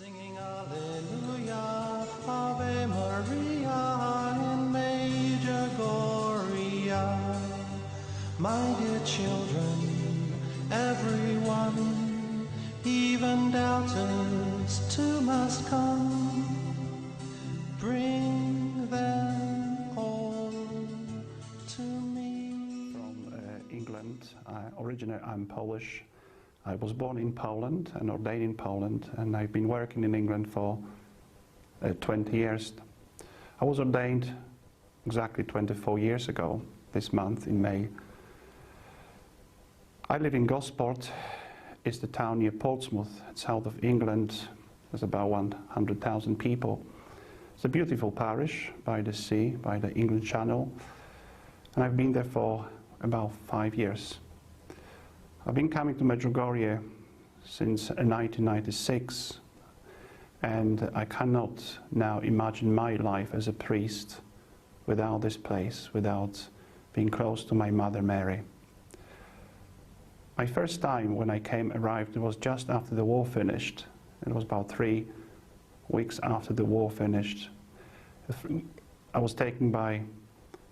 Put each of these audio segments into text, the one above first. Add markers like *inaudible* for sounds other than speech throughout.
Singing Alleluia, Ave Maria, in Major Gloria. My dear children, everyone, even doubters too must come. Bring them all to me. from uh, England. I, originally, I'm Polish. I was born in Poland and ordained in Poland, and I've been working in England for uh, 20 years. I was ordained exactly 24 years ago, this month in May. I live in Gosport. It's the town near Portsmouth, south of England. There's about 100,000 people. It's a beautiful parish by the sea, by the England Channel and I've been there for about five years. I've been coming to Medjugorje since 1996, and I cannot now imagine my life as a priest without this place, without being close to my mother Mary. My first time when I came arrived it was just after the war finished. It was about three weeks after the war finished. I was taken by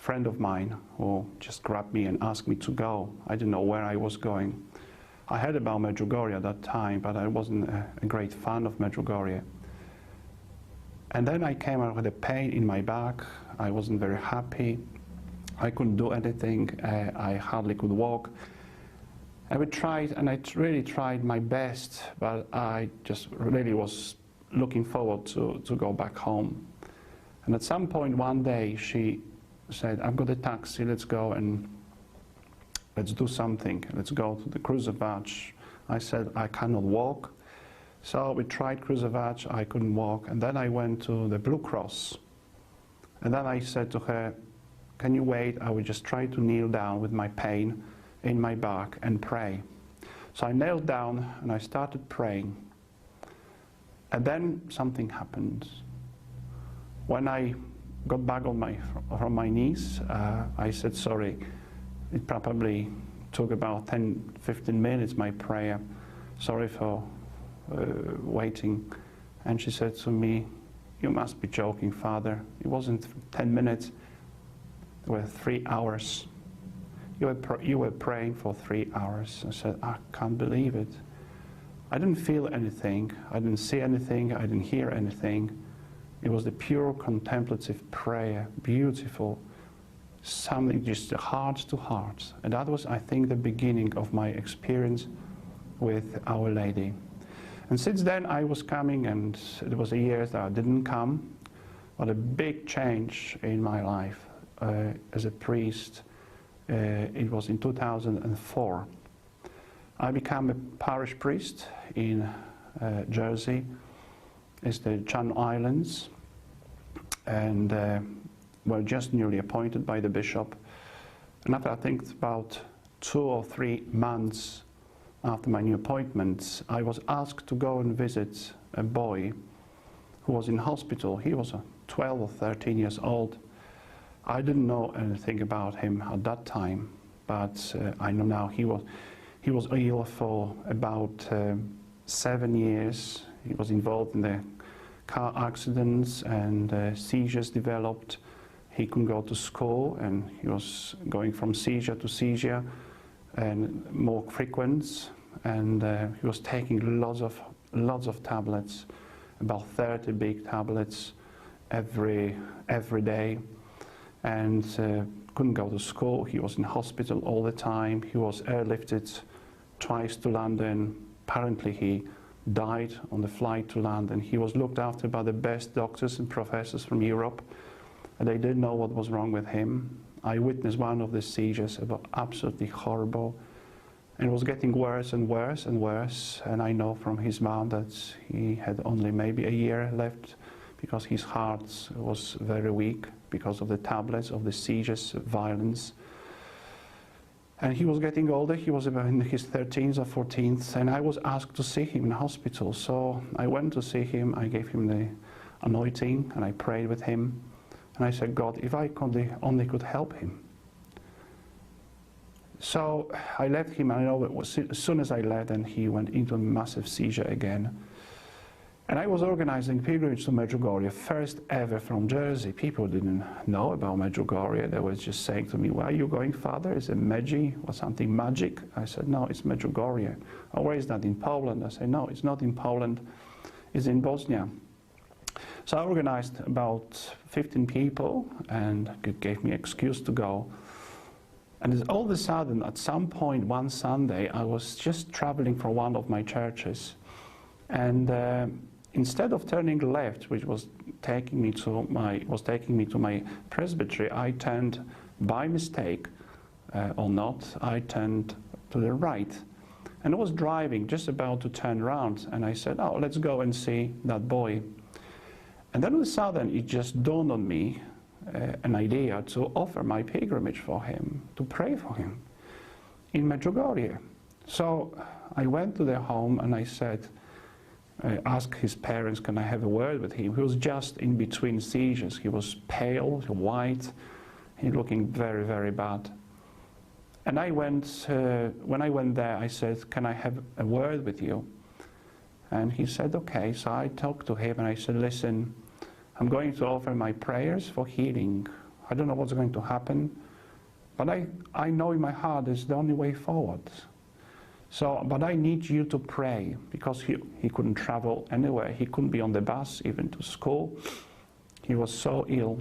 friend of mine who just grabbed me and asked me to go. I didn't know where I was going. I heard about Medjugorje at that time, but I wasn't a, great fan of Medjugorje. And then I came out with a pain in my back. I wasn't very happy. I couldn't do anything. Uh, I hardly could walk. I would try, and I really tried my best, but I just really was looking forward to, to go back home. And at some point one day, she said, I've got a taxi, let's go and let's do something. Let's go to the Kruzovac. I said, I cannot walk. So we tried Kruzovac, I couldn't walk. And then I went to the Blue Cross. And then I said to her, can you wait? I will just try to kneel down with my pain in my back and pray. So I knelt down and I started praying. And then something happened. When I got back on my, from my knees, uh, I said sorry. It probably took about 10, 15 minutes, my prayer. Sorry for uh, waiting. And she said to me, you must be joking, Father. It wasn't 10 minutes, it was three hours. You were, you were praying for three hours. I said, I can't believe it. I didn't feel anything. I didn't see anything. I didn't hear anything. It was the pure contemplative prayer, beautiful, something just heart to heart. And that was, I think, the beginning of my experience with Our Lady. And since then, I was coming, and it was a year that I didn't come, but a big change in my life uh, as a priest. Uh, it was in 2004. I became a parish priest in uh, Jersey. It's the Chan Islands, and uh, were just newly appointed by the bishop. And after I think about two or three months after my new appointment, I was asked to go and visit a boy who was in hospital. He was 12 or 13 years old. I didn't know anything about him at that time, but uh, I know now he was, he was ill for about uh, seven years. He was involved in the car accidents and uh, seizures developed. He couldn't go to school and he was going from seizure to seizure and more frequent. And uh, he was taking lots of, lots of tablets, about 30 big tablets every, every day. And uh, couldn't go to school. He was in hospital all the time. He was airlifted twice to London. Apparently he died on the flight to London. He was looked after by the best doctors and professors from Europe, and they didn't know what was wrong with him. I witnessed one of the seizures, it was absolutely horrible, and it was getting worse and worse and worse. And I know from his mom that he had only maybe a year left because his heart was very weak because of the tablets, of the seizures, violence. And he was getting older, he was in his 13th or 14th, and I was asked to see him in hospital. So I went to see him, I gave him the anointing, and I prayed with him. And I said, God, if I could, only could help him. So I left him, and I know it was, as soon as I left, and he went into a massive seizure again. And I was organizing pilgrimage to Medjugorje, first ever from Jersey. People didn't know about Medjugorje. They were just saying to me, where are you going, Father? Is it Medji or something magic? I said, no, it's Medjugorje. Oh, where is that, in Poland? I said, no, it's not in Poland. It's in Bosnia. So I organized about 15 people and it gave me excuse to go. And all of a sudden, at some point one Sunday, I was just traveling from one of my churches. And uh, instead of turning left, which was taking me to my was taking me to my presbytery, I turned by mistake uh, or not. I turned to the right, and I was driving, just about to turn around, and I said, "Oh, let's go and see that boy." And then all of a sudden, it just dawned on me uh, an idea to offer my pilgrimage for him, to pray for him in Medjugorje. So I went to their home and I said, I asked his parents, can I have a word with him? He was just in between seizures. He was pale, white, he looking very, very bad. And I went, uh, when I went there, I said, can I have a word with you? And he said, okay. So I talked to him and I said, listen, I'm going to offer my prayers for healing. I don't know what's going to happen, but I, I know in my heart it's the only way forward. So, but I need you to pray because he, he couldn't travel anywhere. He couldn't be on the bus, even to school. He was so ill.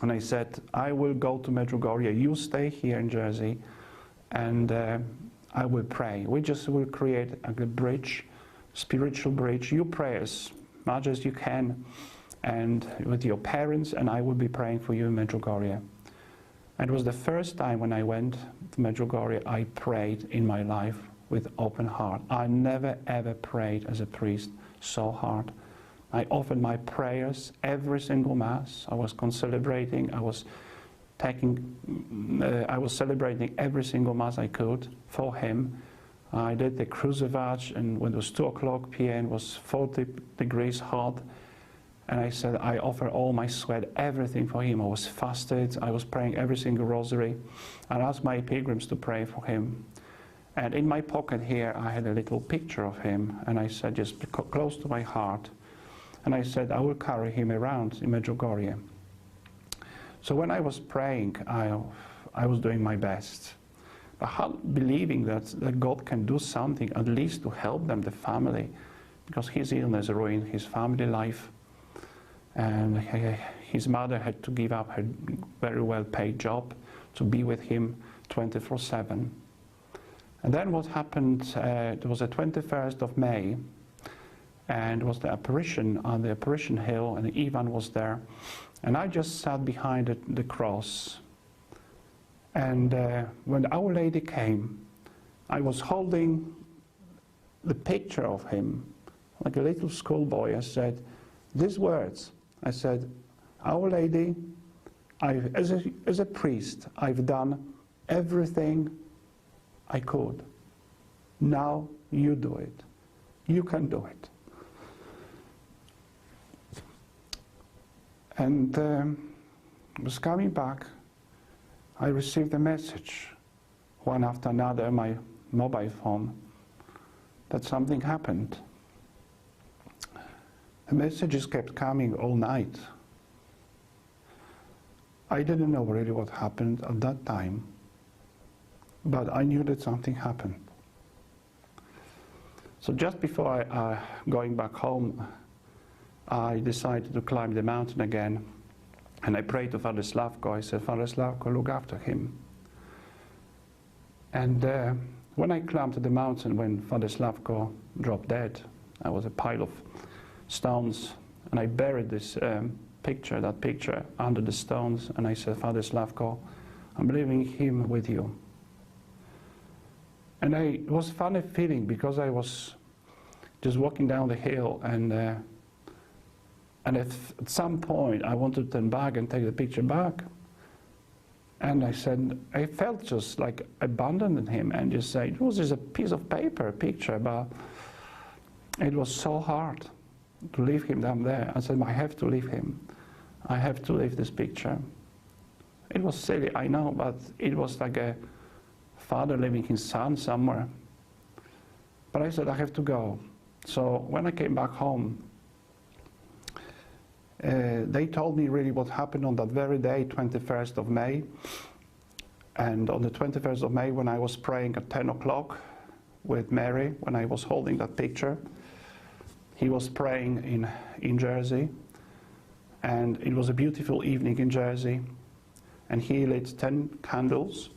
And I said, I will go to Medjugorje. You stay here in Jersey and uh, I will pray. We just will create a bridge, spiritual bridge. You pray as much as you can and with your parents and I will be praying for you in Medjugorje. And it was the first time when I went to Medjugorje I prayed in my life with open heart. I never ever prayed as a priest so hard. I offered my prayers every single mass. I was concelebrating. I was taking. Uh, I was celebrating every single mass I could for him. I did the crucifixion, and when it was two o'clock p.m., it was 40 degrees hot. And I said, I offer all my sweat, everything for him. I was fasted. I was praying every single rosary. I asked my pilgrims to pray for him. And in my pocket here, I had a little picture of him, and I said, just close to my heart. And I said, I will carry him around in Medjugorje. So when I was praying, I, I was doing my best. But believing that, that God can do something, at least to help them, the family, because his illness ruined his family life. And his mother had to give up her very well paid job to be with him 24 7. And then what happened, uh, it was the 21st of May, and it was the apparition on the apparition hill, and Ivan was there. And I just sat behind the, the cross. And uh, when Our Lady came, I was holding the picture of him, like a little schoolboy. I said, these words, I said, Our Lady, I, as, a, as a priest, I've done everything I could. Now you do it. You can do it. And um, was coming back, I received a message, one after another, on my mobile phone, that something happened. The messages kept coming all night. I didn't know really what happened at that time but I knew that something happened. So just before I, uh, going back home, I decided to climb the mountain again, and I prayed to Father Slavko. I said, Father Slavko, look after him. And uh, when I climbed the mountain, when Father Slavko dropped dead, I was a pile of stones, and I buried this um, picture, that picture, under the stones, and I said, Father Slavko, I'm leaving him with you. And I, it was a funny feeling because I was just walking down the hill and uh, and at, at, some point I wanted to turn back and take the picture back. And I said, I felt just like abandoning him and just say, it was just a piece of paper, a picture, but it was so hard to leave him down there. I said, I have to leave him. I have to leave this picture. It was silly, I know, but it was like a father leaving his son somewhere. But I said, I have to go. So when I came back home, Uh, they told me really what happened on that very day, 21st of May. And on the 21st of May, when I was praying at 10 o'clock with Mary, when I was holding that picture, he was praying in, in Jersey. And it was a beautiful evening in Jersey. And he lit 10 candles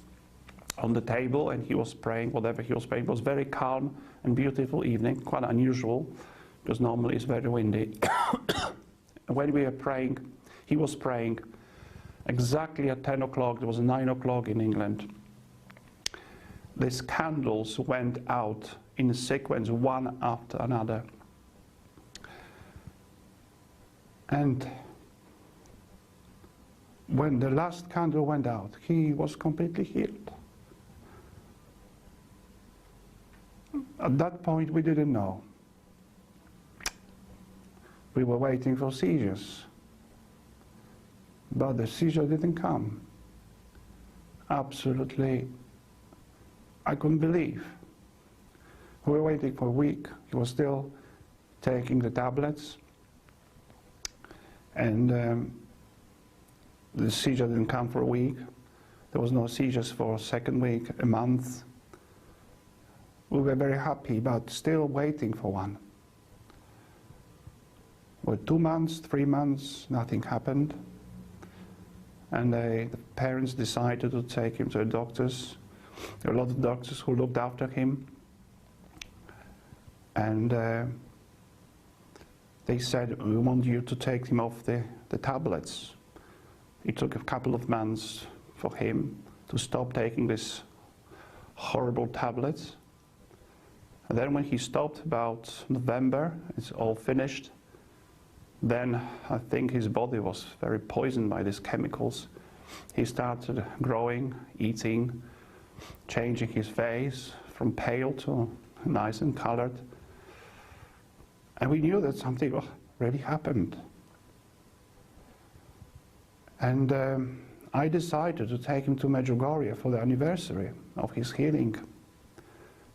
on the table and he was praying whatever he was praying. It was very calm and beautiful evening, quite unusual because normally it's very windy. *coughs* when we were praying, he was praying exactly at 10 o'clock, it was 9 o'clock in England. These candles went out in sequence, one after another. And when the last candle went out, he was completely healed. At that point, we didn't know. We were waiting for seizures. But the seizure didn't come. Absolutely, I couldn't believe. We were waiting for a week. He was still taking the tablets. And um, the seizure didn't come for a week. There was no seizures for a second week, a month. We were very happy, but still waiting for one. Well, two months, three months, nothing happened. And they, the parents decided to take him to the doctors. There were a lot of doctors who looked after him. And uh, they said, we want you to take him off the, the tablets. It took a couple of months for him to stop taking these horrible tablets. And then when he stopped about November, it's all finished, then I think his body was very poisoned by these chemicals. He started growing, eating, changing his face from pale to nice and colored. And we knew that something really happened. And um, I decided to take him to Medjugorje for the anniversary of his healing.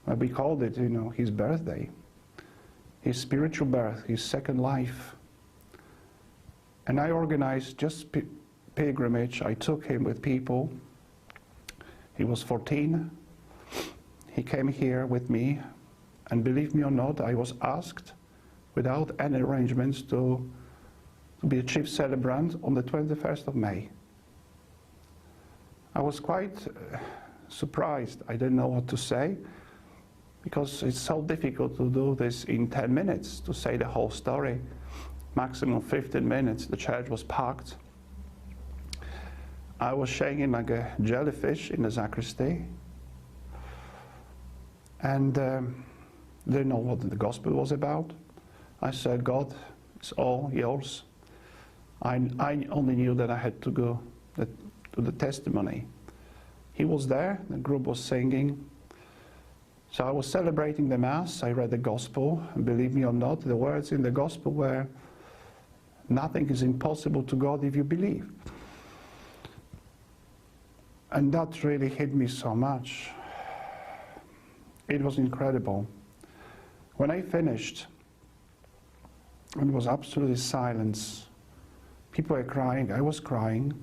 We called it, you know, his birthday, his spiritual birth, his second life. And I organized just pi- pilgrimage. I took him with people. He was 14. He came here with me, and believe me or not, I was asked, without any arrangements, to, to be a chief celebrant on the 21st of May. I was quite uh, surprised. I didn't know what to say because it's so difficult to do this in 10 minutes, to say the whole story. Maximum 15 minutes, the church was packed. I was shaking like a jellyfish in the sacristy. And um, didn't know what the gospel was about. I said, God, it's all yours. I, I only knew that I had to go to the testimony. He was there, the group was singing, so I was celebrating the Mass, I read the Gospel, and believe me or not, the words in the Gospel were, Nothing is impossible to God if you believe. And that really hit me so much. It was incredible. When I finished, it was absolutely silence, people were crying, I was crying,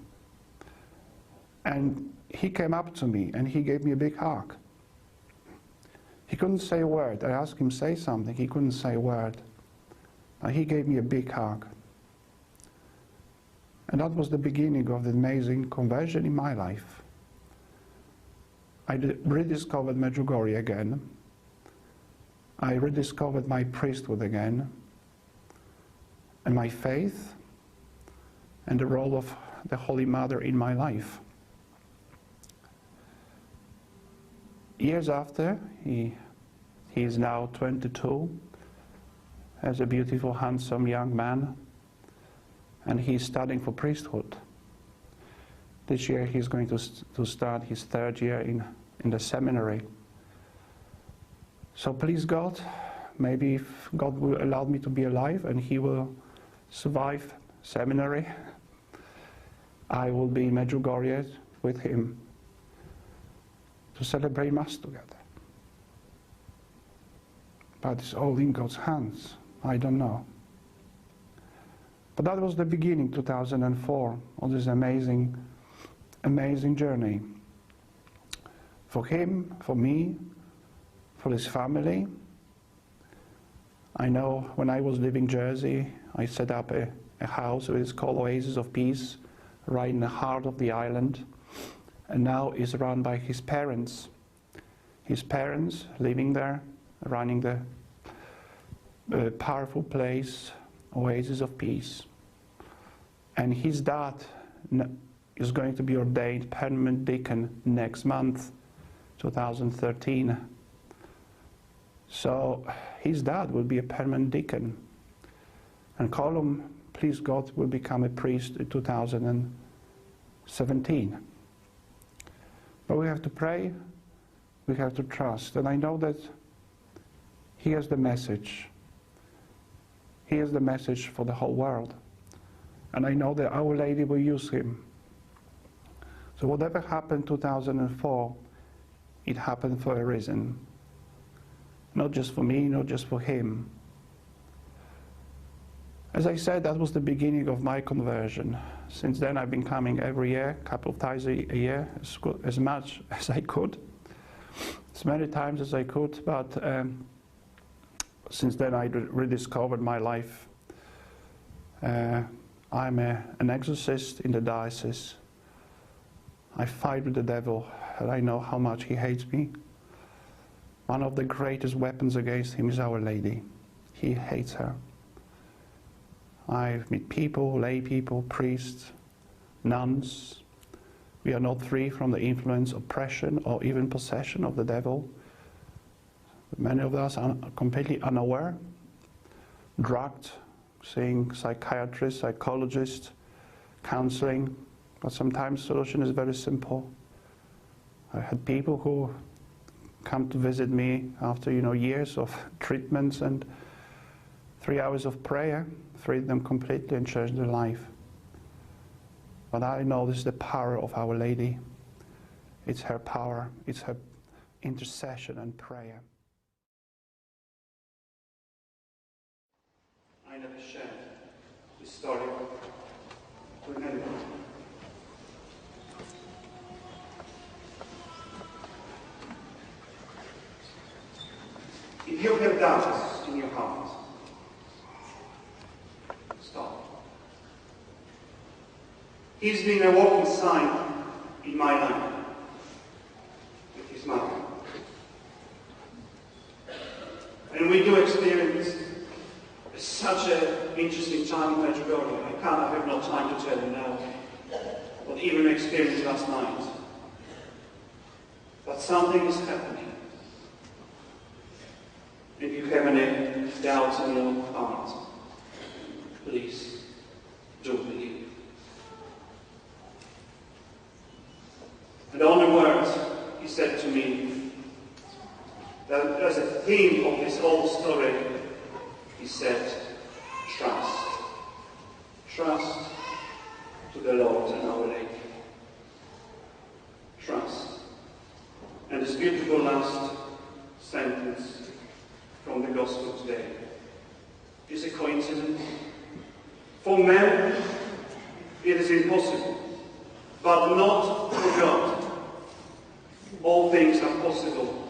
and he came up to me and he gave me a big hug. He couldn't say a word. I asked him say something. He couldn't say a word. And he gave me a big hug. And that was the beginning of the amazing conversion in my life. I rediscovered Medjugorje again. I rediscovered my priesthood again, and my faith, and the role of the Holy Mother in my life. Years after, he, he is now 22, as a beautiful, handsome young man, and he's studying for priesthood. This year he's going to, to start his third year in, in the seminary. So please God, maybe if God will allow me to be alive and he will survive seminary, I will be in Medjugorje with him to celebrate Mass together. But it's all in God's hands. I don't know. But that was the beginning, 2004, of this amazing, amazing journey. For him, for me, for his family. I know when I was living Jersey, I set up a, a house which is called Oasis of Peace, right in the heart of the island, and now is run by his parents. His parents living there, running the uh, powerful place, Oasis of Peace. And his dad is going to be ordained permanent deacon next month, 2013. So his dad will be a permanent deacon. And Colum, please God, will become a priest in 2017. But we have to pray, we have to trust. And I know that he has the message. He has the message for the whole world. And I know that Our Lady will use him. So whatever happened 2004, it happened for a reason. Not just for me, not just for him. As I said, that was the beginning of my conversion. Since then, I've been coming every year, a couple of times a, year, as much *laughs* as I could, as many times as I could. But um, since then, I rediscovered my life. Uh, I'm a, an exorcist in the diocese. I fight with the devil, and I know how much he hates me. One of the greatest weapons against him is Our Lady. He hates her. I meet people, lay people, priests, nuns. We are not free from the influence, oppression, or even possession of the devil. Many of us are completely unaware, drugged, seeing psychiatrists, psychologists, counseling, but sometimes solution is very simple. I had people who come to visit me after you know years of treatments and three hours of prayer freed them completely and changed their life. But I know this is the power of Our Lady. It's her power, it's her intercession and prayer. I never shared this story with anyone. If you have doubts in your heart, stop. He's been a walking sign in my life with his mother. And we do experience such an interesting time in Medjugorje. I can't, I have no time to tell you now what even experienced last night. But something is happening. If you have any doubts in your heart, please do believe. And the only words he said to me, that as a theme of this whole story, he said, trust. Trust to the Lord and our Lady. Trust. And this beautiful last sentence from the Gospel today is a coincidence. For man, it is impossible, but not for God. All things are possible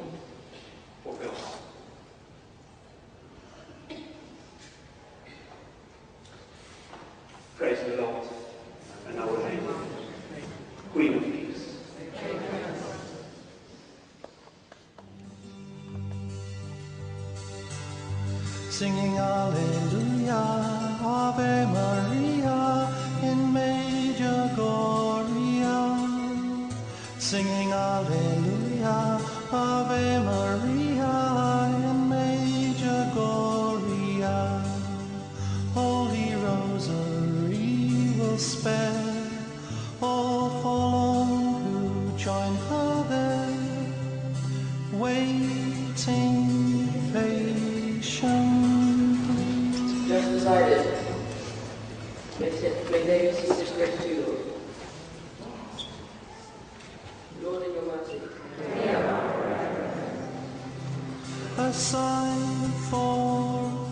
sign for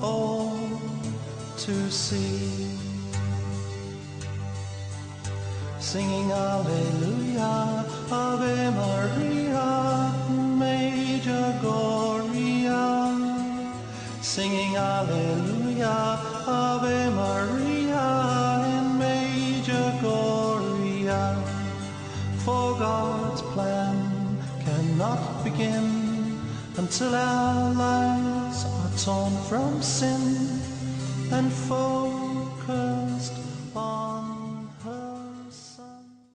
all to see. Singing Alleluia, Ave Maria, Major Gloria. Singing Alleluia, Ave Maria. Until our lives are torn from sin and foes